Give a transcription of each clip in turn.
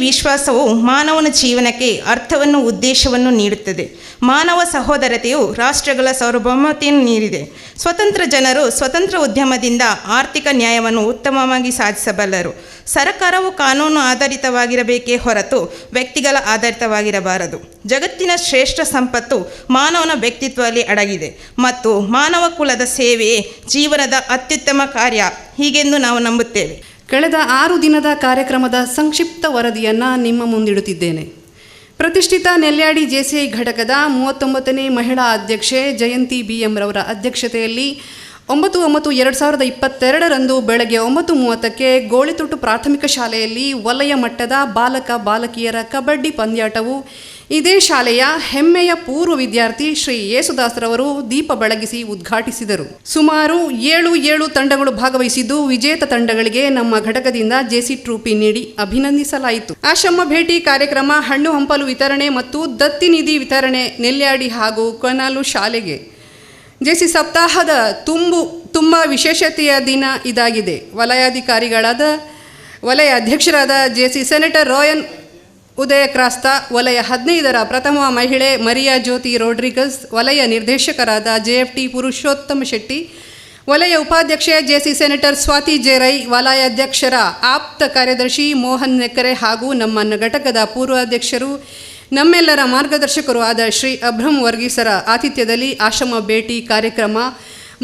ವಿಶ್ವಾಸವು ಮಾನವನ ಜೀವನಕ್ಕೆ ಅರ್ಥವನ್ನು, ಉದ್ದೇಶವನ್ನು ನೀಡುತ್ತದೆ. ಮಾನವ ಸಹೋದರತೆಯು ರಾಷ್ಟ್ರಗಳ ಸಾರ್ವಭೌಮತೆಯನ್ನು ನೀಡಿದೆ. ಸ್ವತಂತ್ರ ಜನರು ಸ್ವತಂತ್ರ ಉದ್ಯಮದಿಂದ ಆರ್ಥಿಕ ನ್ಯಾಯವನ್ನು ಉತ್ತಮವಾಗಿ ಸಾಧಿಸಬಲ್ಲರು. ಸರ್ಕಾರವು ಕಾನೂನು ಆಧಾರಿತವಾಗಿರಬೇಕೇ ಹೊರತು ವ್ಯಕ್ತಿಗಳ ಆಧಾರಿತವಾಗಿರಬಾರದು. ಜಗತ್ತಿನ ಶ್ರೇಷ್ಠ ಸಂಪತ್ತು ಮಾನವನ ವ್ಯಕ್ತಿತ್ವದಲ್ಲಿ ಅಡಗಿದೆ ಮತ್ತು ಮಾನವ ಕುಲದ ಸೇವೆಯೇ ಜೀವನದ ಅತ್ಯುತ್ತಮ ಕಾರ್ಯ. ಹೀಗೆಂದು ನಾವು ನಂಬುತ್ತೇವೆ. ಕಳೆದ ಆರು ದಿನದ ಕಾರ್ಯಕ್ರಮದ ಸಂಕ್ಷಿಪ್ತ ವರದಿಯನ್ನು ನಿಮ್ಮ ಮುಂದಿಡುತ್ತಿದ್ದೇನೆ. ಪ್ರತಿಷ್ಠಿತ ನೆಲ್ಯಾಡಿ ಜೆಸಿಐ ಘಟಕದ ಮೂವತ್ತೊಂಬತ್ತನೇ ಮಹಿಳಾ ಅಧ್ಯಕ್ಷೆ ಜಯಂತಿ ಬಿ ಎಂರವರ ಅಧ್ಯಕ್ಷತೆಯಲ್ಲಿ ಒಂಬತ್ತು ಒಂಬತ್ತು ಎರಡು ಸಾವಿರದ ಇಪ್ಪತ್ತೆರಡರಂದು ಬೆಳಗ್ಗೆ ಒಂಬತ್ತು ಮೂವತ್ತಕ್ಕೆ ಗೋಳಿತೊಟ್ಟು ಪ್ರಾಥಮಿಕ ಶಾಲೆಯಲ್ಲಿ ವಲಯ ಮಟ್ಟದ ಬಾಲಕ ಬಾಲಕಿಯರ ಕಬಡ್ಡಿ ಪಂದ್ಯಾಟವು ಇದೇ ಶಾಲೆಯ ಹೆಮ್ಮೆಯ ಪೂರ್ವ ವಿದ್ಯಾರ್ಥಿ ಶ್ರೀ ಯೇಸುದಾಸ್ರವರು ದೀಪ ಬೆಳಗಿಸಿ ಉದ್ಘಾಟಿಸಿದರು. ಸುಮಾರು ಏಳು ಏಳು ತಂಡಗಳು ಭಾಗವಹಿಸಿದ್ದು ವಿಜೇತ ತಂಡಗಳಿಗೆ ನಮ್ಮ ಘಟಕದಿಂದ ಜೆಸಿ ಟ್ರೂಪಿ ನೀಡಿ ಅಭಿನಂದಿಸಲಾಯಿತು. ಆಶ್ರಮ ಭೇಟಿ ಕಾರ್ಯಕ್ರಮ, ಹಣ್ಣು ಹಂಪಲು ವಿತರಣೆ ಮತ್ತು ದತ್ತಿ ನಿಧಿ ವಿತರಣೆ ನೆಲ್ಯಾಡಿ ಹಾಗೂ ಕೊನಾಲು ಶಾಲೆಗೆ. ಜೆಸಿ ಸಪ್ತಾಹದ ತುಂಬು, ತುಂಬ ವಿಶೇಷತೆಯ ದಿನ ಇದಾಗಿದೆ. ವಲಯಾಧಿಕಾರಿಗಳಾದ, ವಲಯ ಅಧ್ಯಕ್ಷರಾದ ಜೆಸಿ ಸೆನೆಟರ್ ರೋಯನ್ ಉದಯ ಕ್ರಾಸ್ತ ವಲಯ ಹದಿನೈದರ ಪ್ರಥಮ ಮಹಿಳೆ ಮರಿಯಾ ಜ್ಯೋತಿ ರೋಡ್ರಿಗಸ್, ವಲಯ ನಿರ್ದೇಶಕರಾದ ಜೆಎಫ್ಟಿ ಪುರುಷೋತ್ತಮ ಶೆಟ್ಟಿ, ವಲಯ ಉಪಾಧ್ಯಕ್ಷೆ ಜೆಸಿ ಸೆನೆಟರ್ ಸ್ವಾತಿ ಜೇರೈ, ವಲಯಾಧ್ಯಕ್ಷರ ಆಪ್ತ ಕಾರ್ಯದರ್ಶಿ ಮೋಹನ್ ನೆಕ್ಕರೆ ಹಾಗೂ ನಮ್ಮ ಘಟಕದ ಪೂರ್ವಾಧ್ಯಕ್ಷರು, ನಮ್ಮೆಲ್ಲರ ಮಾರ್ಗದರ್ಶಕರು ಆದ ಶ್ರೀ ಅಬ್ರಹ್ಮ ವರ್ಗೀಸರ ಆತಿಥ್ಯದಲ್ಲಿ ಆಶ್ರಮ ಭೇಟಿ ಕಾರ್ಯಕ್ರಮ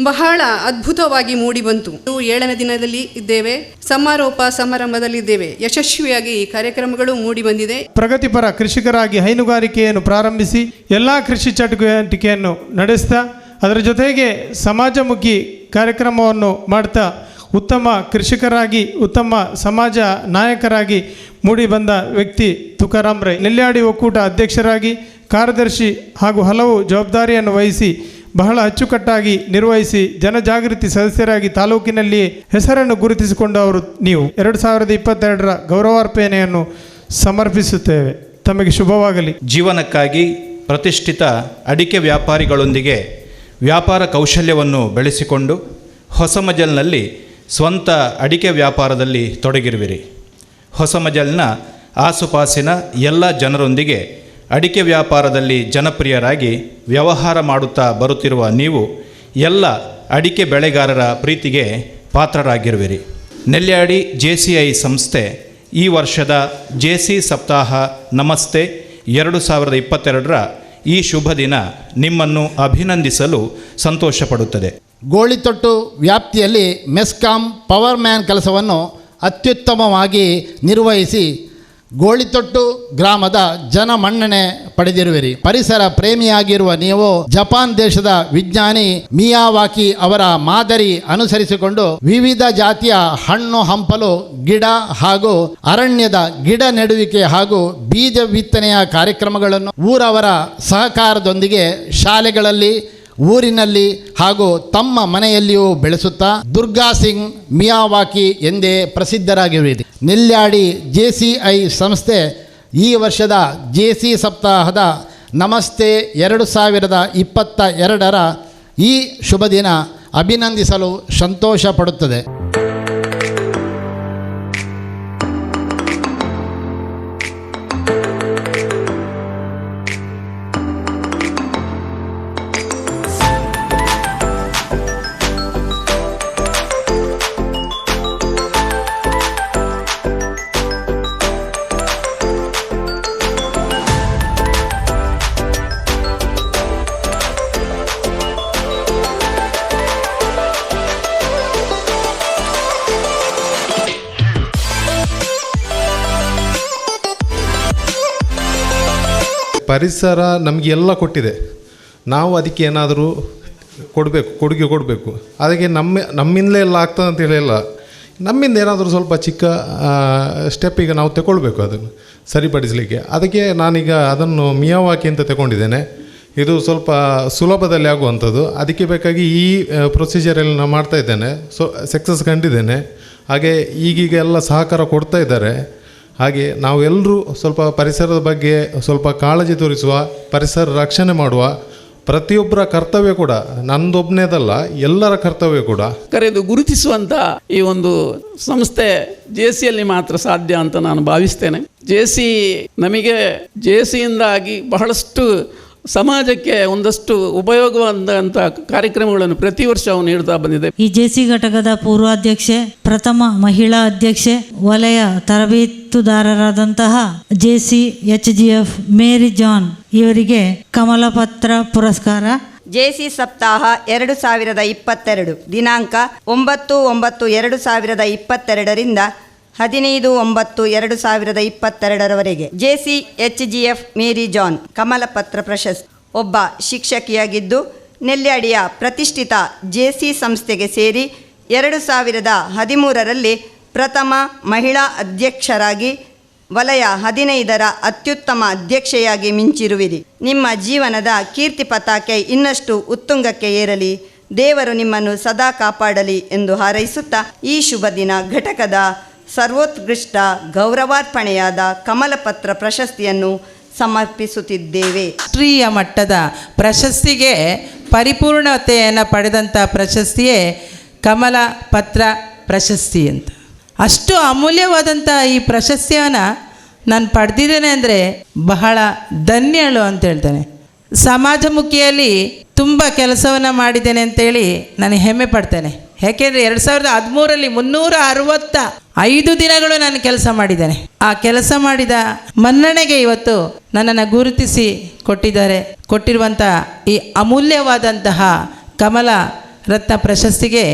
ಬಹಳ ಅದ್ಭುತವಾಗಿ ಮೂಡಿ ಬಂತು. ಏಳನೇ ದಿನದಲ್ಲಿ ಇದ್ದೇವೆ. ಸಮಾರೋಪ ಸಮಾರಂಭದಲ್ಲಿದ್ದೇವೆ ಯಶಸ್ವಿಯಾಗಿ ಈ ಕಾರ್ಯಕ್ರಮಗಳು ಮೂಡಿಬಂದಿದೆ ಪ್ರಗತಿಪರ ಕೃಷಿಕರಾಗಿ ಹೈನುಗಾರಿಕೆಯನ್ನು ಪ್ರಾರಂಭಿಸಿ, ಎಲ್ಲ ಕೃಷಿ ಚಟುವಟಿಕೆಯನ್ನು ನಡೆಸ್ತಾ, ಅದರ ಜೊತೆಗೆ ಸಮಾಜಮುಖಿ ಕಾರ್ಯಕ್ರಮವನ್ನು ಮಾಡ್ತಾ, ಉತ್ತಮ ಕೃಷಿಕರಾಗಿ, ಉತ್ತಮ ಸಮಾಜ ನಾಯಕರಾಗಿ ಮೂಡಿ ಬಂದ ವ್ಯಕ್ತಿ ತುಕಾರಾಮ್ ರೈ ನೆಲ್ಯಾಡಿ ಒಕ್ಕೂಟ ಅಧ್ಯಕ್ಷರಾಗಿ ಕಾರ್ಯದರ್ಶಿ ಹಾಗೂ ಹಲವು ಜವಾಬ್ದಾರಿಯನ್ನು ವಹಿಸಿ ಬಹಳ ಅಚ್ಚುಕಟ್ಟಾಗಿ ನಿರ್ವಹಿಸಿ ಜನಜಾಗೃತಿ ಸದಸ್ಯರಾಗಿ ತಾಲೂಕಿನಲ್ಲಿ ಹೆಸರನ್ನು ಗುರುತಿಸಿಕೊಂಡವರು ನೀವು ಎರಡು ಸಾವಿರದ ಇಪ್ಪತ್ತೆರಡರ ಗೌರವಾರ್ಪಣೆಯನ್ನು ಸಮರ್ಪಿಸುತ್ತೇವೆ. ತಮಗೆ ಶುಭವಾಗಲಿ. ಜೀವನಕ್ಕಾಗಿ ಪ್ರತಿಷ್ಠಿತ ಅಡಿಕೆ ವ್ಯಾಪಾರಿಗಳೊಂದಿಗೆ ವ್ಯಾಪಾರ ಕೌಶಲ್ಯವನ್ನು ಬೆಳೆಸಿಕೊಂಡು ಹೊಸಮಜಲ್ನಲ್ಲಿ ಸ್ವಂತ ಅಡಿಕೆ ವ್ಯಾಪಾರದಲ್ಲಿ ತೊಡಗಿರುವಿರಿ. ಹೊಸಮಜಲ್ನ ಆಸುಪಾಸಿನ ಎಲ್ಲ ಜನರೊಂದಿಗೆ ಅಡಿಕೆ ವ್ಯಾಪಾರದಲ್ಲಿ ಜನಪ್ರಿಯರಾಗಿ ವ್ಯವಹಾರ ಮಾಡುತ್ತಾ ಬರುತ್ತಿರುವ ನೀವು ಎಲ್ಲ ಅಡಿಕೆ ಬೆಳೆಗಾರರ ಪ್ರೀತಿಗೆ ಪಾತ್ರರಾಗಿರುವಿರಿ. ನೆಲ್ಯಾಡಿ ಜೆ ಸಿ ಐ ಸಂಸ್ಥೆ ಈ ವರ್ಷದ ಜೆ ಸಿ ಸಪ್ತಾಹ ನಮಸ್ತೆ. ಎರಡು ಸಾವಿರದ ಇಪ್ಪತ್ತೆರಡರ ಈ ಶುಭ ದಿನ ನಿಮ್ಮನ್ನು ಅಭಿನಂದಿಸಲು ಸಂತೋಷಪಡುತ್ತದೆ. ಗೋಳಿತೊಟ್ಟು ವ್ಯಾಪ್ತಿಯಲ್ಲಿ ಮೆಸ್ಕಾಂ ಪವರ್ ಮ್ಯಾನ್ ಕೆಲಸವನ್ನು ಅತ್ಯುತ್ತಮವಾಗಿ ನಿರ್ವಹಿಸಿ ಗೋಳಿತೊಟ್ಟು ಗ್ರಾಮದ ಜನ ಮನ್ನಣೆ ಪಡೆದಿರುವಿರಿ. ಪರಿಸರ ಪ್ರೇಮಿಯಾಗಿರುವ ನೀವು ಜಪಾನ್ ದೇಶದ ವಿಜ್ಞಾನಿ ಮಿಯಾವಾಕಿ ಅವರ ಮಾದರಿ ಅನುಸರಿಸಿಕೊಂಡು ವಿವಿಧ ಜಾತಿಯ ಹಣ್ಣು ಹಂಪಲು, ಗಿಡ ಹಾಗೂ ಅರಣ್ಯದ ಗಿಡ ನೆಡುವಿಕೆ ಹಾಗೂ ಬೀಜ ಬಿತ್ತನೆಯ ಕಾರ್ಯಕ್ರಮಗಳನ್ನು ಊರವರ ಸಹಕಾರದೊಂದಿಗೆ ಶಾಲೆಗಳಲ್ಲಿ ಊರಿನಲ್ಲಿ ಹಾಗೂ ತಮ್ಮ ಮನೆಯಲ್ಲಿಯೂ ಬೆಳೆಸುತ್ತಾ ದುರ್ಗಾ ಸಿಂಗ್ ಮಿಯಾವಾಕಿ ಎಂದೇ ಪ್ರಸಿದ್ಧರಾಗಿರುವುದು. ನೆಲ್ಯಾಡಿ ಜೆ ಸಂಸ್ಥೆ ಈ ವರ್ಷದ ಜೆ ಸಪ್ತಾಹದ ನಮಸ್ತೆ ಎರಡು ಸಾವಿರದ ಇಪ್ಪತ್ತ ಎರಡರ ಈ ಶುಭ ದಿನ ಅಭಿನಂದಿಸಲು ಸಂತೋಷ ಪಡುತ್ತದೆ ಪರಿಸರ ನಮಗೆ ಎಲ್ಲ ಕೊಟ್ಟಿದೆ. ನಾವು ಅದಕ್ಕೆ ಏನಾದರೂ ಕೊಡಬೇಕು, ಕೊಡುಗೆ ಕೊಡಬೇಕು. ಅದಕ್ಕೆ ನಮ್ಮ, ನಮ್ಮಿಂದಲೇ ಎಲ್ಲ ಆಗ್ತದೆ ಅಂತ ಹೇಳಿಲ್ಲ ನಮ್ಮಿಂದ ಏನಾದರೂ ಸ್ವಲ್ಪ ಚಿಕ್ಕ ಸ್ಟೆಪ್ಪಿಗೆ ನಾವು ತಗೊಳ್ಬೇಕು ಅದನ್ನು, ಸರಿಪಡಿಸಲಿಕ್ಕೆ. ಅದಕ್ಕೆ ನಾನೀಗ ಅದನ್ನು ಮಿಯಾವಾಕಿ ಅಂತ ತಗೊಂಡಿದ್ದೇನೆ. ಇದು ಸ್ವಲ್ಪ ಸುಲಭದಲ್ಲಿ ಆಗುವಂಥದ್ದು. ಅದಕ್ಕೆ ಬೇಕಾಗಿ ಈ ಪ್ರೊಸೀಜರಲ್ಲಿ ನಾನು ಮಾಡ್ತಾ ಇದ್ದೇನೆ. ಸೊ ಸಕ್ಸಸ್ ಕಂಡಿದ್ದೇನೆ. ಹಾಗೆ ಈಗೀಗ ಎಲ್ಲ ಸಹಕಾರ ಕೊಡ್ತಾ ಇದ್ದಾರೆ. ಹಾಗೆ ನಾವೆಲ್ಲರೂ ಸ್ವಲ್ಪ ಪರಿಸರದ ಬಗ್ಗೆ ಸ್ವಲ್ಪ ಕಾಳಜಿ ತೋರಿಸುವ ಪರಿಸರ ರಕ್ಷಣೆ ಮಾಡುವ ಪ್ರತಿಯೊಬ್ಬರ ಕರ್ತವ್ಯ ಕೂಡ ನಂದೊಬ್ಬನೇದಲ್ಲ ಎಲ್ಲರ ಕರ್ತವ್ಯ ಕೂಡ. ಕರೆದು ಗುರುತಿಸುವಂಥ ಈ ಒಂದು ಸಂಸ್ಥೆ ಜೆ ಸಿಯಲ್ಲಿ ಮಾತ್ರ ಸಾಧ್ಯ ಅಂತ ನಾನು ಭಾವಿಸ್ತೇನೆ. ಜೆ ಸಿ ನಮಗೆ ಜೆ ಸಿಯಿಂದಾಗಿ ಬಹಳಷ್ಟು ಸಮಾಜಕ್ಕೆ ಒಂದಷ್ಟು ಉಪಯೋಗವಾದಂಥ ಕಾರ್ಯಕ್ರಮಗಳನ್ನು ಪ್ರತಿ ವರ್ಷ ಅವನು ನೀಡುತ್ತಾ ಬಂದಿದೆ. ಈ ಜೆ ಸಿ ಘಟಕದ ಪೂರ್ವಾಧ್ಯಕ್ಷೆ ಪ್ರಥಮ ಮಹಿಳಾ ಅಧ್ಯಕ್ಷೆ ವಲಯ ತರಬೇತುದಾರರಾದಂತಹ JC H G F Mary John ಇವರಿಗೆ ಕಮಲಪತ್ರ ಪುರಸ್ಕಾರ. ಜೆಸಿ ಸಪ್ತಾಹ ಎರಡು ಸಾವಿರದ ಇಪ್ಪತ್ತೆರಡು ದಿನಾಂಕ ಒಂಬತ್ತು ಒಂಬತ್ತು ಎರಡು ಸಾವಿರದ ಇಪ್ಪತ್ತೆರಡರಿಂದ ಹದಿನೈದು ಒಂಬತ್ತು ಎರಡು ಸಾವಿರದ ಇಪ್ಪತ್ತೆರಡರವರೆಗೆ JC H G F Mary John ಕಮಲಪತ್ರ ಪ್ರಶಸ್ತಿ. ಒಬ್ಬ ಶಿಕ್ಷಕಿಯಾಗಿದ್ದು ನೆಲ್ಯಾಡಿಯ ಪ್ರತಿಷ್ಠಿತ ಜೆಸಿ ಸಂಸ್ಥೆಗೆ ಸೇರಿ ಎರಡು ಸಾವಿರದ ಹದಿಮೂರರಲ್ಲಿ ಪ್ರಥಮ ಮಹಿಳಾ ಅಧ್ಯಕ್ಷರಾಗಿ ವಲಯ ಹದಿನೈದರ ಅತ್ಯುತ್ತಮ ಅಧ್ಯಕ್ಷೆಯಾಗಿ ಮಿಂಚಿರುವಿರಿ. ನಿಮ್ಮ ಜೀವನದ ಕೀರ್ತಿ ಪತಾಕೆ ಇನ್ನಷ್ಟು ಉತ್ತುಂಗಕ್ಕೆ ಏರಲಿ. ದೇವರು ನಿಮ್ಮನ್ನು ಸದಾ ಕಾಪಾಡಲಿ ಎಂದು ಹಾರೈಸುತ್ತಾ ಈ ಶುಭ ದಿನ ಘಟಕದ ಸರ್ವೋತ್ಕೃಷ್ಟ ಗೌರವಾರ್ಪಣೆಯಾದ ಕಮಲಪತ್ರ ಪ್ರಶಸ್ತಿಯನ್ನು ಸಮರ್ಪಿಸುತ್ತಿದ್ದೇವೆ. ರಾಷ್ಟ್ರೀಯ ಮಟ್ಟದ ಪ್ರಶಸ್ತಿಗೆ ಪರಿಪೂರ್ಣತೆಯನ್ನು ಪಡೆದಂಥ ಪ್ರಶಸ್ತಿಯೇ ಕಮಲ ಪತ್ರ ಪ್ರಶಸ್ತಿ ಅಂತ. ಅಷ್ಟು ಅಮೂಲ್ಯವಾದಂಥ ಈ ಪ್ರಶಸ್ತಿಯನ್ನು ನಾನು ಪಡೆದಿದ್ದೇನೆ ಅಂದರೆ ಬಹಳ ಧನ್ಯಳು ಅಂತ ಹೇಳ್ತೇನೆ. ಸಮಾಜಮುಖಿಯಲ್ಲಿ ತುಂಬ ಕೆಲಸವನ್ನು ಮಾಡಿದ್ದೇನೆ ಅಂತೇಳಿ ನಾನು ಹೆಮ್ಮೆ ಪಡ್ತೇನೆ. ಯಾಕೆಂದರೆ ಎರಡು ಸಾವಿರದ ಹದಿಮೂರಲ್ಲಿ ಮುನ್ನೂರ ಅರವತ್ತ ಐದು ದಿನಗಳು ನಾನು ಕೆಲಸ ಮಾಡಿದ್ದೇನೆ. ಆ ಕೆಲಸ ಮಾಡಿದ ಮನ್ನಣೆಗೆ ಇವತ್ತು ನನ್ನನ್ನು ಗುರುತಿಸಿ ಕೊಟ್ಟಿದ್ದಾರೆ. ಕೊಟ್ಟಿರುವಂಥ ಈ ಅಮೂಲ್ಯವಾದಂತಹ ಕಮಲ ರತ್ನ ಪ್ರಶಸ್ತಿಗೆ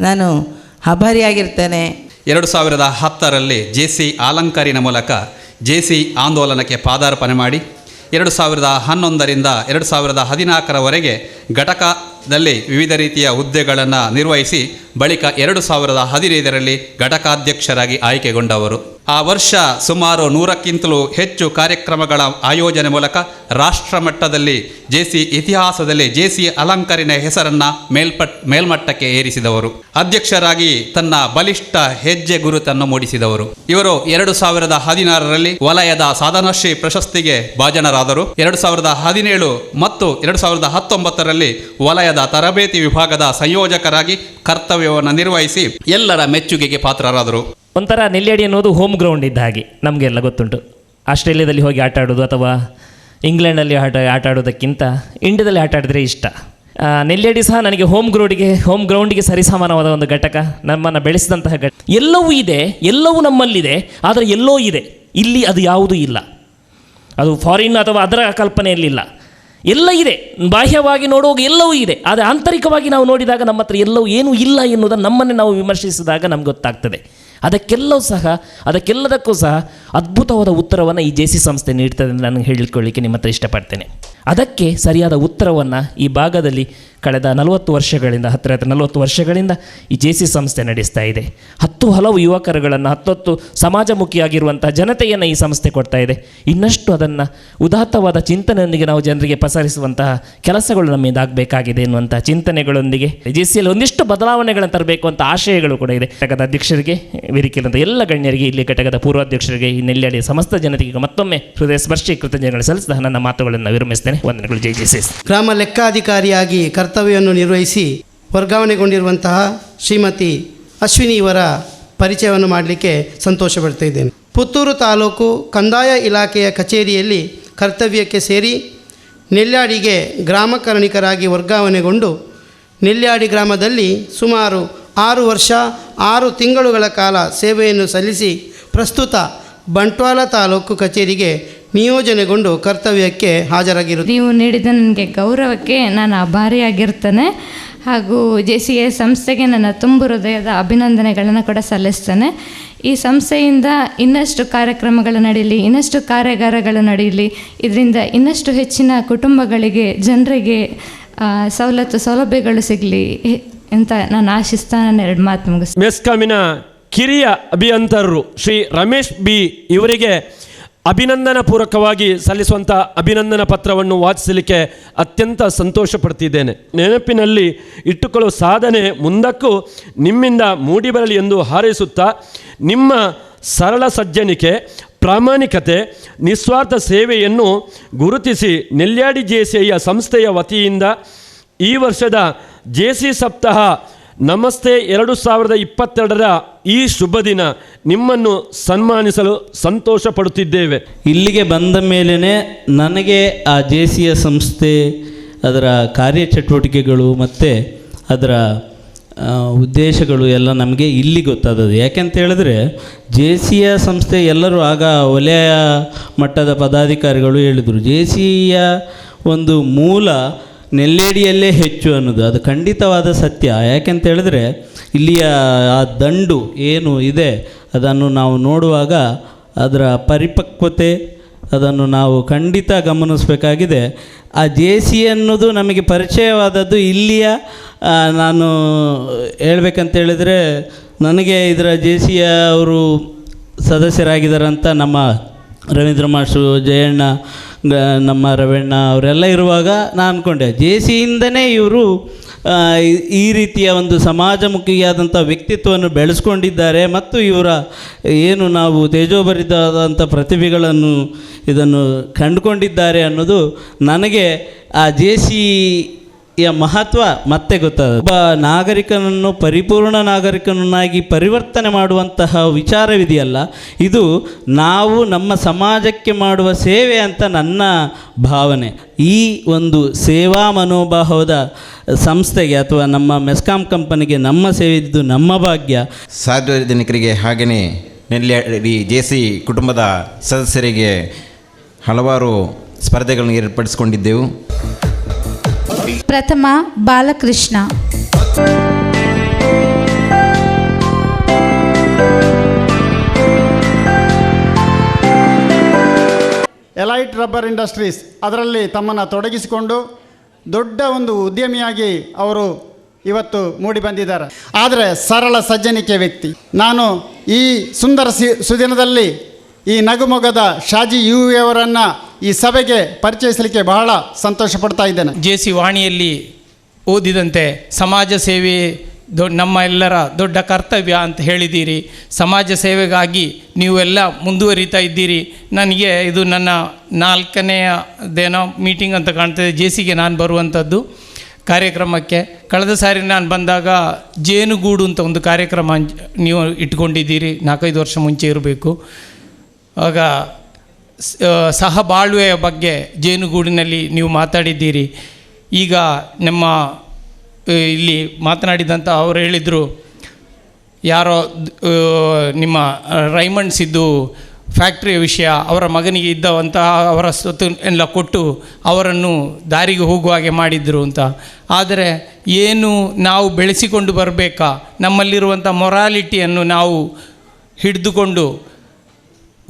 ನಾನು ಆಭಾರಿಯಾಗಿರ್ತೇನೆ ಎರಡು ಸಾವಿರದ ಹತ್ತರಲ್ಲಿ ಜೆ ಸಿ ಆಲಂಕಾರಿನ ಮೂಲಕ ಜೆ ಸಿ ಆಂದೋಲನಕ್ಕೆ ಪಾದಾರ್ಪಣೆ ಮಾಡಿ, ಎರಡು ಸಾವಿರದ ಹನ್ನೊಂದರಿಂದ ಎರಡು ಸಾವಿರದ ಹದಿನಾಲ್ಕರವರೆಗೆ ಘಟಕದಲ್ಲಿ ವಿವಿಧ ರೀತಿಯ ಹುದ್ದೆಗಳನ್ನು ನಿರ್ವಹಿಸಿ ಬಳಿಕ ಎರಡು ಸಾವಿರದ ಹದಿನೈದರಲ್ಲಿ ಘಟಕಾಧ್ಯಕ್ಷರಾಗಿ ಆಯ್ಕೆಗೊಂಡವರು. ಆ ವರ್ಷ ಸುಮಾರು ನೂರಕ್ಕಿಂತಲೂ ಹೆಚ್ಚು ಕಾರ್ಯಕ್ರಮಗಳ ಆಯೋಜನೆ ಮೂಲಕ ರಾಷ್ಟ್ರ ಮಟ್ಟದಲ್ಲಿ ಜೆ ಇತಿಹಾಸದಲ್ಲಿ ಜೆ ಅಲಂಕರಿನ ಹೆಸರನ್ನ ಮೇಲ್ಪಟ್, ಮೇಲ್ಮಟ್ಟಕ್ಕೆ ಏರಿಸಿದವರು. ಅಧ್ಯಕ್ಷರಾಗಿ ತನ್ನ ಬಲಿಷ್ಠ ಹೆಜ್ಜೆ ಗುರುತನ್ನು ಮೂಡಿಸಿದವರು. ಇವರು ಎರಡು ಸಾವಿರದ ಹದಿನಾರರಲ್ಲಿ ವಲಯದ ಸಾಧನಶ್ರೀ ಪ್ರಶಸ್ತಿಗೆ ಭಾಜನರಾದರು. ಎರಡು ಸಾವಿರದ ಹದಿನೇಳು ಮತ್ತು ಎರಡು ಸಾವಿರದ ಹತ್ತೊಂಬತ್ತರಲ್ಲಿ ವಲಯದ ತರಬೇತಿ ವಿಭಾಗದ ಸಂಯೋಜಕರಾಗಿ ಕರ್ತವ್ಯವನ್ನು ನಿರ್ವಹಿಸಿ ಎಲ್ಲರ ಮೆಚ್ಚುಗೆಗೆ ಪಾತ್ರರಾದರು. ಒಂಥರ ನೆಲ್ಯಾಡಿ ಅನ್ನೋದು ಹೋಮ್ ಗ್ರೌಂಡ್ ಇದ್ದ ಹಾಗೆ ನಮಗೆಲ್ಲ ಗೊತ್ತುಂಟು. ಆಸ್ಟ್ರೇಲಿಯಾದಲ್ಲಿ ಹೋಗಿ ಆಟ ಆಡೋದು ಅಥವಾ ಇಂಗ್ಲೆಂಡಲ್ಲಿ ಆಟ ಆಟ ಆಡೋದಕ್ಕಿಂತ ಇಂಡಿಯಾದಲ್ಲಿ ಆಟ ಆಡಿದ್ರೆ ಇಷ್ಟ. ಆ, ನೆಲ್ಯಾಡಿ ಸಹ ನನಗೆ ಹೋಮ್ ಗ್ರೌಂಡಿಗೆ ಹೋಮ್ ಗ್ರೌಂಡಿಗೆ ಸರಿಸಮಾನವಾದ ಒಂದು ಘಟಕ ನಮ್ಮನ್ನು ಬೆಳೆಸಿದಂತಹ ಘಟ ಎಲ್ಲವೂ ಇದೆ ಎಲ್ಲವೂ ನಮ್ಮಲ್ಲಿದೆ ಆದರೆ ಎಲ್ಲೋ ಇದೆ. ಇಲ್ಲಿ ಅದು ಯಾವುದೂ ಇಲ್ಲ. ಅದು ಫಾರಿನ್ ಅಥವಾ ಅದರ ಕಲ್ಪನೆಯಲ್ಲಿಲ್ಲ. ಎಲ್ಲ ಇದೆ. ಬಾಹ್ಯವಾಗಿ ನೋಡುವಾಗ ಎಲ್ಲವೂ ಇದೆ. ಆದರೆ ಆಂತರಿಕವಾಗಿ ನಾವು ನೋಡಿದಾಗ ನಮ್ಮ ಹತ್ರ ಎಲ್ಲವೂ ಏನೂ ಇಲ್ಲ ಎನ್ನುವುದನ್ನು ನಮ್ಮನ್ನೇ ನಾವು ವಿಮರ್ಶಿಸಿದಾಗ ನಮ್ಗೆ ಗೊತ್ತಾಗ್ತದೆ. ಅದಕ್ಕೆಲ್ಲವೂ ಸಹ, ಅದಕ್ಕೆಲ್ಲದಕ್ಕೂ ಸಹ ಅದ್ಭುತವಾದ ಉತ್ತರವನ್ನು ಈ ಜೆ ಸಿ ಸಂಸ್ಥೆ ನೀಡ್ತದೆ ನಾನು ಹೇಳಿಕೊಳ್ಳಿಕ್ಕೆ ನಿಮ್ಮ ಹತ್ರ ಇಷ್ಟಪಡ್ತೇನೆ. ಅದಕ್ಕೆ ಸರಿಯಾದ ಉತ್ತರವನ್ನು ಈ ಭಾಗದಲ್ಲಿ ಕಳೆದ ನಲವತ್ತು ವರ್ಷಗಳಿಂದ ಹತ್ತಿರ ಹತ್ತಿರ ನಲವತ್ತು ವರ್ಷಗಳಿಂದ ಈ ಜೆ ಸಿ ಸಂಸ್ಥೆ ನಡೆಸ್ತಾ ಇದೆ. ಹತ್ತು ಹಲವು ಯುವಕರುಗಳನ್ನು, ಹತ್ತೊತ್ತು ಸಮಾಜಮುಖಿಯಾಗಿರುವಂಥ ಜನತೆಯನ್ನು ಈ ಸಂಸ್ಥೆ ಕೊಡ್ತಾ ಇದೆ. ಇನ್ನಷ್ಟು ಅದನ್ನು ಉದಾತ್ತವಾದ ಚಿಂತನೆಯೊಂದಿಗೆ ನಾವು ಜನರಿಗೆ ಪಸರಿಸುವಂತಹ ಕೆಲಸಗಳು ನಮ್ಮಿಂದ ಆಗಬೇಕಾಗಿದೆ ಎನ್ನುವಂಥ ಚಿಂತನೆಗಳೊಂದಿಗೆ ಜೆ ಸಿಯಲ್ಲಿ ಒಂದಿಷ್ಟು ಬದಲಾವಣೆಗಳನ್ನು ತರಬೇಕು ಅಂತ ಆಶಯಗಳು ಕೂಡ ಇದೆ. ಘಟಕದ ಅಧ್ಯಕ್ಷರಿಗೆ ವೇದಿಕೆಯಲ್ಲಿರುವಂಥ ಎಲ್ಲ ಗಣ್ಯರಿಗೆ, ಇಲ್ಲಿ ಘಟಕದ ಪೂರ್ವಾಧ್ಯಕ್ಷರಿಗೆ, ಈ ನೆಲ್ಯಾಡಿಯ ಸಮಸ್ತ ಜನತೆಗೆ ಮತ್ತೊಮ್ಮೆ ಹೃದಯ ಸ್ಪರ್ಶಿ ಕೃತಜ್ಞತೆಗಳು ಸಲ್ಲಿಸಿದ ನನ್ನ ಮಾತುಗಳನ್ನು ವಿರಮಿಸ್ತೇನೆ. ವಂದನೆಗಳು ಜೈ ಗ್ರಾಮ ಲೆಕ್ಕಾಧಿಕಾರಿಯಾಗಿ ಕರ್ತವ್ಯವನ್ನು ನಿರ್ವಹಿಸಿ ವರ್ಗಾವಣೆಗೊಂಡಿರುವಂತಹ ಶ್ರೀಮತಿ ಅಶ್ವಿನಿ ಇವರ ಪರಿಚಯವನ್ನು ಮಾಡಲಿಕ್ಕೆ ಸಂತೋಷ ಪಡ್ತಾ ಇದ್ದೇನೆ. ಪುತ್ತೂರು ತಾಲೂಕು ಕಂದಾಯ ಇಲಾಖೆಯ ಕಚೇರಿಯಲ್ಲಿ ಕರ್ತವ್ಯಕ್ಕೆ ಸೇರಿ ನೆಲ್ಯಾಡಿಗೆ ಗ್ರಾಮ ಕರ್ಣಿಕರಾಗಿ ವರ್ಗಾವಣೆಗೊಂಡು ನೆಲ್ಯಾಡಿ ಗ್ರಾಮದಲ್ಲಿ ಸುಮಾರು ಆರು ವರ್ಷ, ಆರು ತಿಂಗಳುಗಳ ಕಾಲ ಸೇವೆಯನ್ನು ಸಲ್ಲಿಸಿ ಪ್ರಸ್ತುತ ಬಂಟ್ವಾಳ ತಾಲೂಕು ಕಚೇರಿಗೆ ನಿಯೋಜನೆಗೊಂಡು ಕರ್ತವ್ಯಕ್ಕೆ ಹಾಜರಾಗಿರು ನೀವು ನೀಡಿದ ನನಗೆ ಗೌರವಕ್ಕೆ ನಾನು ಅಭಾರಿಯಾಗಿರ್ತೇನೆ ಹಾಗೂ ಜೆ ಸಿ ಎ ಸಂಸ್ಥೆಗೆ ನನ್ನ ತುಂಬು ಹೃದಯದ ಅಭಿನಂದನೆಗಳನ್ನು ಕೂಡ ಸಲ್ಲಿಸ್ತೇನೆ. ಈ ಸಂಸ್ಥೆಯಿಂದ ಇನ್ನಷ್ಟು ಕಾರ್ಯಕ್ರಮಗಳು ನಡೀಲಿ ಇನ್ನಷ್ಟು ಕಾರ್ಯಾಗಾರಗಳು ನಡೆಯಲಿ ಇದರಿಂದ ಇನ್ನಷ್ಟು ಹೆಚ್ಚಿನ ಕುಟುಂಬಗಳಿಗೆ ಜನರಿಗೆ ಸವಲತ್ತು ಸೌಲಭ್ಯಗಳು ಸಿಗಲಿ ಅಂತ ನಾನು ಆಶಿಸ್ತಾ ನಾನು ಎರಡು ಮಾತು ಮುಗಿಸ್ತೀನಿ. ಮೆಸ್ಕಾಮಿನ ಕಿರಿಯ ಅಭಿಯಂತರರು ಶ್ರೀ ರಮೇಶ್ ಬಿ ಇವರಿಗೆ ಅಭಿನಂದನಾ ಪೂರ್ವಕವಾಗಿ ಸಲ್ಲಿಸುವಂಥ ಅಭಿನಂದನ ಪತ್ರವನ್ನು ವಾಚಿಸಲಿಕ್ಕೆ ಅತ್ಯಂತ ಸಂತೋಷ ಪಡ್ತಿದ್ದೇನೆ ನೆನಪಿನಲ್ಲಿ ಇಟ್ಟುಕೊಳ್ಳುವ ಸಾಧನೆ ಮುಂದಕ್ಕೂ ನಿಮ್ಮಿಂದ ಮೂಡಿಬರಲಿ ಎಂದು ಹಾರೈಸುತ್ತಾ, ನಿಮ್ಮ ಸರಳ ಸಜ್ಜನಿಕೆ, ಪ್ರಾಮಾಣಿಕತೆ, ನಿಸ್ವಾರ್ಥ ಸೇವೆಯನ್ನು ಗುರುತಿಸಿ ನೆಲ್ಯಾಡಿ ಜೇಸಿಯ ಸಂಸ್ಥೆಯ ವತಿಯಿಂದ ಈ ವರ್ಷದ ಜೆ ಸಿ ಸಪ್ತಾಹ ನಮಸ್ತೆ ಎರಡು ಸಾವಿರದ ಇಪ್ಪತ್ತೆರಡರ ಈ ಶುಭ ದಿನ ನಿಮ್ಮನ್ನು ಸನ್ಮಾನಿಸಲು ಸಂತೋಷ ಪಡುತ್ತಿದ್ದೇವೆ ಇಲ್ಲಿಗೆ ಬಂದ ಮೇಲೇ ನನಗೆ ಆ ಜೆ ಸಿಯ ಸಂಸ್ಥೆ, ಅದರ ಕಾರ್ಯಚಟುವಟಿಕೆಗಳು ಮತ್ತು ಅದರ ಉದ್ದೇಶಗಳು ಎಲ್ಲ ನಮಗೆ ಇಲ್ಲಿ ಗೊತ್ತಾದದ್ದು. ಯಾಕೆಂತ ಹೇಳಿದ್ರೆ ಜೆ ಸಿಯ ಸಂಸ್ಥೆ ಎಲ್ಲರೂ ಆಗ ವಲಯ ಮಟ್ಟದ ಪದಾಧಿಕಾರಿಗಳು ಹೇಳಿದರು. ಜೆ ಸಿಯ ಒಂದು ಮೂಲ ನೆಲ್ಲೇಡಿಯಲ್ಲೇ ಹೆಚ್ಚು ಅನ್ನೋದು. ಅದು ಖಂಡಿತವಾದ ಸತ್ಯ. ಯಾಕೆಂತ ಹೇಳಿದ್ರೆ ಇಲ್ಲಿಯ ಆ ದಂಡು ಏನು ಇದೆ, ಅದನ್ನು ನಾವು ನೋಡುವಾಗ ಅದರ ಪರಿಪಕ್ವತೆ, ಅದನ್ನು ನಾವು ಖಂಡಿತ ಗಮನಿಸಬೇಕಾಗಿದೆ. ಆ ಜೆ ಸಿ ಅನ್ನೋದು ನಮಗೆ ಪರಿಚಯವಾದದ್ದು ಇಲ್ಲಿಯ ನಾನು ಹೇಳ್ಬೇಕಂತ ಹೇಳಿದರೆ ನನಗೆ ಇದರ ಜೆ ಸಿಯ ಅವರು ಸದಸ್ಯರಾಗಿದ್ದಾರಂತ ನಮ್ಮ ರವೀಂದ್ರ ಮಾಸ್ಟ್ರು ಜಯಣ್ಣ ನಮ್ಮ ರವಣ್ಣ ಅವರೆಲ್ಲ ಇರುವಾಗ ನಾನು ಅಂದ್ಕೊಂಡೆ ಜೆ ಸಿಯಿಂದನೇ ಇವರು ಈ- ರೀತಿಯ ಒಂದು ಸಮಾಜಮುಖಿಯಾದಂಥ ವ್ಯಕ್ತಿತ್ವವನ್ನು ಬೆಳೆಸ್ಕೊಂಡಿದ್ದಾರೆ ಮತ್ತು ಇವರ ಏನು ನಾವು ತೇಜೋಭರಿತವಾದಂಥ ಪ್ರತಿಭೆಗಳನ್ನು ಇದನ್ನು ಕಂಡುಕೊಂಡಿದ್ದಾರೆ ಅನ್ನೋದು ನನಗೆ ಆ ಜೆ ಯ ಮಹತ್ವ ಮತ್ತೆ ಗೊತ್ತಾದ. ಒಬ್ಬ ನಾಗರಿಕನನ್ನು ಪರಿಪೂರ್ಣ ನಾಗರಿಕನನ್ನಾಗಿ ಪರಿವರ್ತನೆ ಮಾಡುವಂತಹ ವಿಚಾರವಿದೆಯಲ್ಲ, ಇದು ನಾವು ನಮ್ಮ ಸಮಾಜಕ್ಕೆ ಮಾಡುವ ಸೇವೆ ಅಂತ ನನ್ನ ಭಾವನೆ. ಈ ಒಂದು ಸೇವಾ ಮನೋಭಾವದ ಸಂಸ್ಥೆಗೆ ಅಥವಾ ನಮ್ಮ ಮೆಸ್ಕಾಂ ಕಂಪನಿಗೆ ನಮ್ಮ ಸೇವೆ ಇದ್ದು ನಮ್ಮ ಭಾಗ್ಯ. ಸಾರ್ವಜನಿಕರಿಗೆ ಹಾಗೆಯೇ ನೆಲ್ಲಿ ಜೆ ಸಿ ಕುಟುಂಬದ ಸದಸ್ಯರಿಗೆ ಹಲವಾರು ಸ್ಪರ್ಧೆಗಳನ್ನು ಏರ್ಪಡಿಸಿಕೊಂಡಿದ್ದೆವು. ಪ್ರಥಮ ಬಾಲಕೃಷ್ಣ. ಎಲೈಟ್ ರಬ್ಬರ್ ಇಂಡಸ್ಟ್ರೀಸ್ ಅದರಲ್ಲಿ ತಮ್ಮನ್ನು ತೊಡಗಿಸಿಕೊಂಡು ದೊಡ್ಡ ಒಂದು ಉದ್ಯಮಿಯಾಗಿ ಅವರು ಇವತ್ತು ಮೂಡಿ ಬಂದಿದ್ದಾರೆ. ಆದರೆ ಸರಳ ಸಜ್ಜನಿಕೆ ವ್ಯಕ್ತಿ. ನಾನು ಈ ಸುಂದರ ಸುದಿನದಲ್ಲಿ ಈ ನಗುಮೊಗದ ಶಾಜಿ ಯುವಿಯವರನ್ನು ಈ ಸಭೆಗೆ ಪರಿಚಯಿಸಲಿಕ್ಕೆ ಬಹಳ ಸಂತೋಷ ಪಡ್ತಾ ಇದ್ದೇನೆ. ಜೆ ಸಿ ವಾಣಿಯಲ್ಲಿ ಓದಿದಂತೆ ಸಮಾಜ ಸೇವೆ ದೊ, ನಮ್ಮ ಎಲ್ಲರ ದೊಡ್ಡ ಕರ್ತವ್ಯ ಅಂತ ಹೇಳಿದ್ದೀರಿ. ಸಮಾಜ ಸೇವೆಗಾಗಿ ನೀವೆಲ್ಲ ಮುಂದುವರಿತಾ ಇದ್ದೀರಿ. ನನಗೆ ಇದು ನನ್ನ ನಾಲ್ಕನೆಯದೇನೋ ಮೀಟಿಂಗ್ ಅಂತ ಕಾಣ್ತದೆ ಜೆ ಸಿಗೆ ನಾನು ಬರುವಂಥದ್ದು ಕಾರ್ಯಕ್ರಮಕ್ಕೆ. ಕಳೆದ ಸಾರಿ ನಾನು ಬಂದಾಗ ಜೇನುಗೂಡು ಅಂತ ಒಂದು ಕಾರ್ಯಕ್ರಮ ನೀವು ಇಟ್ಕೊಂಡಿದ್ದೀರಿ. ನಾಲ್ಕೈದು ವರ್ಷ ಮುಂಚೆ ಇರಬೇಕು. ಆಗ ಸಹಬಾಳ್ವೆಯ ಬಗ್ಗೆ ಜೇನುಗೂಡಿನಲ್ಲಿ ನೀವು ಮಾತಾಡಿದ್ದೀರಿ. ಈಗ ನಮ್ಮ ಇಲ್ಲಿ ಮಾತನಾಡಿದಂಥ ಅವರು ಹೇಳಿದರು, ಯಾರೋ ನಿಮ್ಮ ರೈಮಂಡ್ಸ್ ಇದ್ದು ಫ್ಯಾಕ್ಟ್ರಿಯ ವಿಷಯ, ಅವರ ಮಗನಿಗೆ ಇದ್ದವಂತಹ ಅವರ ಸ್ವತ್ತು ಎಲ್ಲ ಕೊಟ್ಟು ಅವರನ್ನು ದಾರಿಗೆ ಹೋಗುವ ಹಾಗೆ ಮಾಡಿದರು ಅಂತ. ಆದರೆ ಏನು ನಾವು ಬೆಳೆಸಿಕೊಂಡು ಬರಬೇಕಾ? ನಮ್ಮಲ್ಲಿರುವಂಥ ಮೊರಾಲಿಟಿಯನ್ನು ನಾವು ಹಿಡಿದುಕೊಂಡು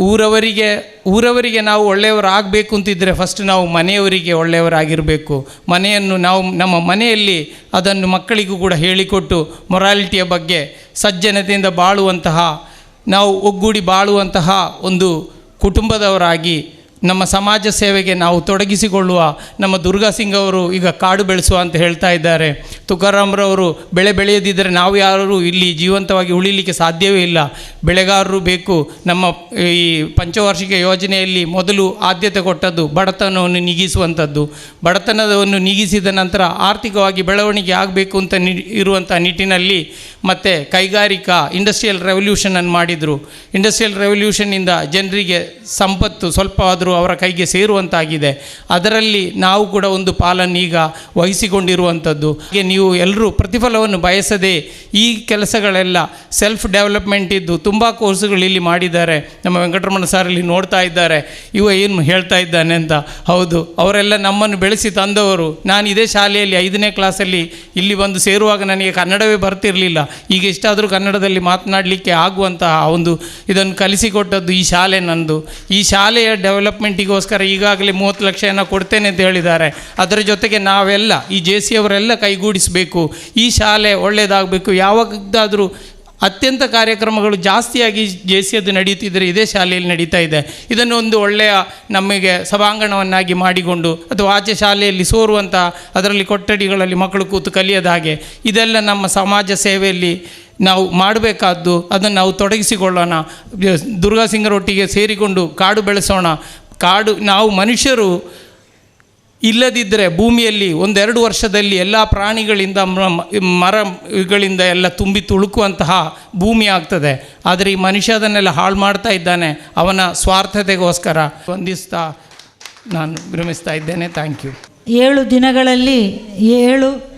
ಊರವರಿಗೆ ಊರವರಿಗೆ ನಾವು ಒಳ್ಳೆಯವರಾಗಬೇಕು ಅಂತಿದ್ದರೆ ಫಸ್ಟ್ ನಾವು ಮನೆಯವರಿಗೆ ಒಳ್ಳೆಯವರಾಗಿರಬೇಕು. ಮನೆಯನ್ನು ನಾವು, ನಮ್ಮ ಮನೆಯಲ್ಲಿ ಅದನ್ನು ಮಕ್ಕಳಿಗೂ ಕೂಡ ಹೇಳಿಕೊಟ್ಟು ಮೊರಾಲಿಟಿಯ ಬಗ್ಗೆ ಸಜ್ಜನತೆಯಿಂದ ಬಾಳುವಂತಹ, ನಾವು ಒಗ್ಗೂಡಿ ಬಾಳುವಂತಹ ಒಂದು ಕುಟುಂಬದವರಾಗಿ ನಮ್ಮ ಸಮಾಜ ಸೇವೆಗೆ ನಾವು ತೊಡಗಿಸಿಕೊಳ್ಳುವ ನಮ್ಮ ದುರ್ಗಾ ಸಿಂಗ್ ಅವರು ಈಗ ಕಾಡು ಬೆಳೆಸುವ ಅಂತ ಹೇಳ್ತಾ ಇದ್ದಾರೆ. ತುಕಾರಾಮ್ರವರು ಬೆಳೆ ಬೆಳೆಯದಿದ್ದರೆ ನಾವು ಯಾರೂ ಇಲ್ಲಿ ಜೀವಂತವಾಗಿ ಉಳಿಲಿಕ್ಕೆ ಸಾಧ್ಯವೇ ಇಲ್ಲ. ಬೆಳೆಗಾರರು ಬೇಕು. ನಮ್ಮ ಈ ಪಂಚವಾರ್ಷಿಕ ಯೋಜನೆಯಲ್ಲಿ ಮೊದಲು ಆದ್ಯತೆ ಕೊಟ್ಟದ್ದು ಬಡತನವನ್ನು ನೀಗಿಸುವಂಥದ್ದು. ಬಡತನವನ್ನು ನೀಗಿಸಿದ ನಂತರ ಆರ್ಥಿಕವಾಗಿ ಬೆಳವಣಿಗೆ ಆಗಬೇಕು ಅಂತ ನಿ ಇರುವಂಥ ನಿಟ್ಟಿನಲ್ಲಿ ಮತ್ತು ಕೈಗಾರಿಕಾ ಇಂಡಸ್ಟ್ರಿಯಲ್ ರೆವಲ್ಯೂಷನನ್ನು ಮಾಡಿದರು. ಇಂಡಸ್ಟ್ರಿಯಲ್ ರೆವಲ್ಯೂಷನ್ನಿಂದ ಜನರಿಗೆ ಸಂಪತ್ತು ಸ್ವಲ್ಪವಾದರೂ ಅವರ ಕೈಗೆ ಸೇರುವಂತಾಗಿದೆ. ಅದರಲ್ಲಿ ನಾವು ಕೂಡ ಒಂದು ಪಾಲನ್ನು ಈಗ ವಹಿಸಿಕೊಂಡಿರುವಂಥದ್ದು. ಹಾಗೆ ನೀವು ಎಲ್ಲರೂ ಪ್ರತಿಫಲವನ್ನು ಬಯಸದೆ ಈ ಕೆಲಸಗಳೆಲ್ಲ ಸೆಲ್ಫ್ ಡೆವಲಪ್ಮೆಂಟ್ ಇದ್ದು ತುಂಬ ಕೋರ್ಸುಗಳು ಇಲ್ಲಿ ಮಾಡಿದ್ದಾರೆ. ನಮ್ಮ ವೆಂಕಟರಮಣ ಸರ್ ಇಲ್ಲಿ ನೋಡ್ತಾ ಇದ್ದಾರೆ. ಇವ ಏನು ಹೇಳ್ತಾ ಇದ್ದಾನೆ ಅಂತ. ಹೌದು, ಅವರೆಲ್ಲ ನಮ್ಮನ್ನು ಬೆಳೆಸಿ ತಂದವರು. ನಾನು ಇದೇ ಶಾಲೆಯಲ್ಲಿ ಐದನೇ ಕ್ಲಾಸಲ್ಲಿ ಇಲ್ಲಿ ಬಂದು ಸೇರುವಾಗ ನನಗೆ ಕನ್ನಡವೇ ಬರ್ತಿರಲಿಲ್ಲ. ಈಗ ಇಷ್ಟಾದರೂ ಕನ್ನಡದಲ್ಲಿ ಮಾತನಾಡಲಿಕ್ಕೆ ಆಗುವಂತಹ ಒಂದು ಇದನ್ನು ಕಲಿಸಿಕೊಟ್ಟದ್ದು ಈ ಶಾಲೆ ನಂದು. ಈ ಶಾಲೆಯ ಡೆವಲಪ್ಮೆಂಟಿಗೋಸ್ಕರ ಈಗಾಗಲೇ ಮೂವತ್ತು ಲಕ್ಷ ಏನೋ ಕೊಡ್ತೇನೆ ಅಂತ ಹೇಳಿದ್ದಾರೆ. ಅದರ ಜೊತೆಗೆ ನಾವೆಲ್ಲ, ಈ ಜೆ ಸಿ ಅವರೆಲ್ಲ ಕೈಗೂಡಿಸಬೇಕು, ಈ ಶಾಲೆ ಒಳ್ಳೆಯದಾಗಬೇಕು ಯಾವಾಗದಾದರೂ ಅತ್ಯಂತ ಕಾರ್ಯಕ್ರಮಗಳು ಜಾಸ್ತಿಯಾಗಿ ಜೆ ಸಿ ಅದು ನಡೆಯುತ್ತಿದ್ದರೆ ಇದೇ ಶಾಲೆಯಲ್ಲಿ ನಡೀತಾ ಇದೆ. ಇದನ್ನು ಒಂದು ಒಳ್ಳೆಯ ನಮಗೆ ಸಭಾಂಗಣವನ್ನಾಗಿ ಮಾಡಿಕೊಂಡು, ಅಥವಾ ಆಚೆ ಶಾಲೆಯಲ್ಲಿ ಸೋರುವಂಥ ಅದರಲ್ಲಿ ಕೊಠಡಿಗಳಲ್ಲಿ ಮಕ್ಕಳು ಕೂತು ಕಲಿಯದ ಹಾಗೆ, ಇದೆಲ್ಲ ನಮ್ಮ ಸಮಾಜ ಸೇವೆಯಲ್ಲಿ ನಾವು ಮಾಡಬೇಕಾದ್ದು, ಅದನ್ನು ನಾವು ತೊಡಗಿಸಿಕೊಳ್ಳೋಣ. ದುರ್ಗಾ ಸಿಂಗರೊಟ್ಟಿಗೆ ಸೇರಿಕೊಂಡು ಕಾಡು ಬೆಳೆಸೋಣ. ಕಾಡು, ನಾವು ಮನುಷ್ಯರು ಇಲ್ಲದಿದ್ದರೆ ಭೂಮಿಯಲ್ಲಿ ಒಂದೆರಡು ವರ್ಷದಲ್ಲಿ ಎಲ್ಲ ಪ್ರಾಣಿಗಳಿಂದ ಮರಗಳಿಂದ ಎಲ್ಲ ತುಂಬಿ ತುಳುಕುವಂತಹ ಭೂಮಿ ಆಗ್ತದೆ. ಆದರೆ ಈ ಮನುಷ್ಯ ಅದನ್ನೆಲ್ಲ ಹಾಳು ಮಾಡ್ತಾ ಇದ್ದಾನೆ. ಅವನ ಸ್ವಾರ್ಥತೆಗೋಸ್ಕರ ವಂದಿಸ್ತಾ ನಾನು ವಿರಮಿಸ್ತಾ ಇದ್ದೇನೆ. Thank you. ಏಳು ದಿನಗಳಲ್ಲಿ ಏಳು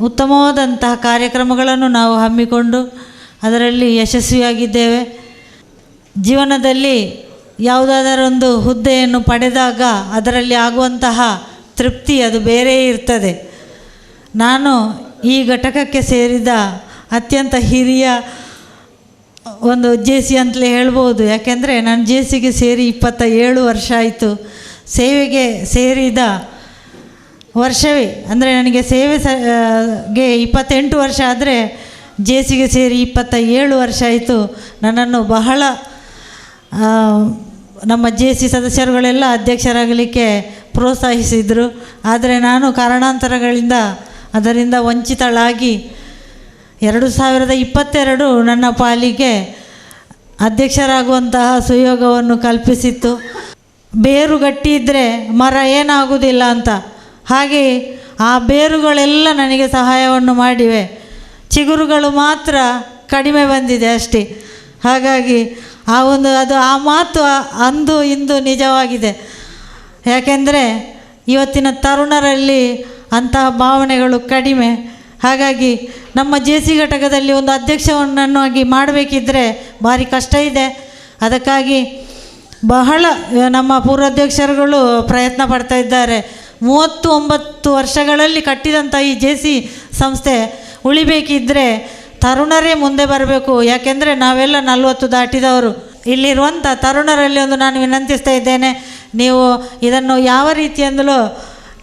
ಉತ್ತಮವಾದಂತಹ ಕಾರ್ಯಕ್ರಮಗಳನ್ನು ನಾವು ಹಮ್ಮಿಕೊಂಡು ಅದರಲ್ಲಿ ಯಶಸ್ವಿಯಾಗಿದ್ದೇವೆ. ಜೀವನದಲ್ಲಿ ಯಾವುದಾದರೊಂದು ಹುದ್ದೆಯನ್ನು ಪಡೆದಾಗ ಅದರಲ್ಲಿ ಆಗುವಂತಹ ತೃಪ್ತಿ ಅದು ಬೇರೆ ಇರ್ತದೆ. ನಾನು ಈ ಘಟಕಕ್ಕೆ ಸೇರಿದ ಅತ್ಯಂತ ಹಿರಿಯ ಒಂದು ಜೆ ಸಿ ಅಂತಲೇ ಹೇಳ್ಬೋದು. ಯಾಕೆಂದರೆ ನಾನು ಜೆ ಸಿಗೆ ಸೇರಿ ಇಪ್ಪತ್ತ ಏಳು ವರ್ಷ ಆಯಿತು. ಸೇವೆಗೆ ಸೇರಿದ ವರ್ಷವೇ, ಅಂದರೆ ನನಗೆ ಸೇವೆ ಗೆ ಇಪ್ಪತ್ತೆಂಟು ವರ್ಷ ಆದರೆ ಜೆ ಸೇರಿ ಇಪ್ಪತ್ತ ಏಳು ವರ್ಷ ಆಯಿತು. ನನ್ನನ್ನು ಬಹಳ ನಮ್ಮ ಜೆ ಸಿ ಸದಸ್ಯರುಗಳೆಲ್ಲ ಅಧ್ಯಕ್ಷರಾಗಲಿಕ್ಕೆ ಪ್ರೋತ್ಸಾಹಿಸಿದರು. ಆದರೆ ನಾನು ಕಾರಣಾಂತರಗಳಿಂದ ಅದರಿಂದ ವಂಚಿತಳಾಗಿ ಎರಡು ಸಾವಿರದ ಇಪ್ಪತ್ತೆರಡು ನನ್ನ ಪಾಲಿಗೆ ಅಧ್ಯಕ್ಷರಾಗುವಂತಹ ಸುಯೋಗವನ್ನು ಕಲ್ಪಿಸಿತ್ತು. ಬೇರು ಗಟ್ಟಿ ಇದ್ದರೆ ಮರ ಏನಾಗುವುದಿಲ್ಲ ಅಂತ. ಹಾಗೆ ಆ ಬೇರುಗಳೆಲ್ಲ ನನಗೆ ಸಹಾಯವನ್ನು ಮಾಡಿವೆ. ಚಿಗುರುಗಳು ಮಾತ್ರ ಕಡಿಮೆ ಬಂದಿದೆ ಅಷ್ಟೇ. ಹಾಗಾಗಿ ಆ ಒಂದು ಅದು ಆ ಮಾತು ಅಂದು ಇಂದು ನಿಜವಾಗಿದೆ. ಯಾಕೆಂದರೆ ಇವತ್ತಿನ ತರುಣರಲ್ಲಿ ಅಂತಹ ಭಾವನೆಗಳು ಕಡಿಮೆ. ಹಾಗಾಗಿ ನಮ್ಮ ಜೆ ಸಿ ಘಟಕದಲ್ಲಿ ಒಂದು ಅಧ್ಯಕ್ಷವನ್ನಾಗಿ ಮಾಡಬೇಕಿದ್ರೆ ಭಾರಿ ಕಷ್ಟ ಇದೆ. ಅದಕ್ಕಾಗಿ ಬಹಳ ನಮ್ಮ ಪೂರ್ವಾಧ್ಯಕ್ಷರುಗಳು ಪ್ರಯತ್ನ ಪಡ್ತಾ ಇದ್ದಾರೆ. ಮೂವತ್ತು ಒಂಬತ್ತು ವರ್ಷಗಳಲ್ಲಿ ಕಟ್ಟಿದಂಥ ಈ ಜೆ ಸಿ ಸಂಸ್ಥೆ ಉಳಿಬೇಕಿದ್ದರೆ ತರುಣರೇ ಮುಂದೆ ಬರಬೇಕು. ಯಾಕೆಂದರೆ ನಾವೆಲ್ಲ ನಲವತ್ತು ದಾಟಿದವರು. ಇಲ್ಲಿರುವಂಥ ತರುಣರಲ್ಲಿ ಒಂದು ನಾನು ವಿನಂತಿಸ್ತಾ ಇದ್ದೇನೆ, ನೀವು ಇದನ್ನು ಯಾವ ರೀತಿಯಿಂದಲೂ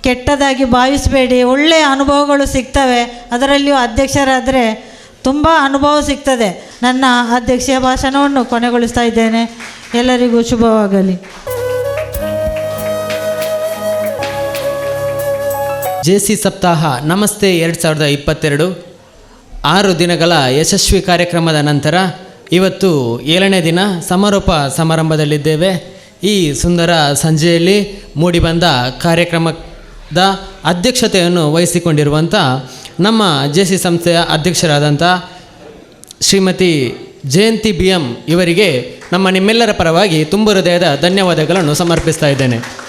ಕೆಟ್ಟದಾಗಿ ಭಾವಿಸಬೇಡಿ. ಒಳ್ಳೆಯ ಅನುಭವಗಳು ಸಿಗ್ತವೆ. ಅದರಲ್ಲಿಯೂ ಅಧ್ಯಕ್ಷರಾದರೆ ತುಂಬ ಅನುಭವ ಸಿಗ್ತದೆ. ನನ್ನ ಅಧ್ಯಕ್ಷೀಯ ಭಾಷಣವನ್ನು ಕೊನೆಗೊಳಿಸ್ತಾ ಇದ್ದೇನೆ. ಎಲ್ಲರಿಗೂ ಶುಭವಾಗಲಿ. ಜೆ ಸಿ ಸಪ್ತಾಹ, ನಮಸ್ತೆ, ಎರಡು ಸಾವಿರದ ಇಪ್ಪತ್ತೆರಡು. ಆರು ದಿನಗಳ ಯಶಸ್ವಿ ಕಾರ್ಯಕ್ರಮದ ನಂತರ ಇವತ್ತು ಏಳನೇ ದಿನ ಸಮಾರೋಪ ಸಮಾರಂಭದಲ್ಲಿದ್ದೇವೆ. ಈ ಸುಂದರ ಸಂಜೆಯಲ್ಲಿ ಮೂಡಿಬಂದ ಕಾರ್ಯಕ್ರಮದ ಅಧ್ಯಕ್ಷತೆಯನ್ನು ವಹಿಸಿಕೊಂಡಿರುವಂಥ ನಮ್ಮ ಜೆ ಸಿ ಸಂಸ್ಥೆಯ ಅಧ್ಯಕ್ಷರಾದಂಥ ಶ್ರೀಮತಿ ಜಯಂತಿ ಬಿ ಎಂ ಇವರಿಗೆ ನಮ್ಮ ನಿಮ್ಮೆಲ್ಲರ ಪರವಾಗಿ ತುಂಬ ಹೃದಯದ ಧನ್ಯವಾದಗಳನ್ನು ಸಮರ್ಪಿಸ್ತಾ ಇದ್ದೇನೆ.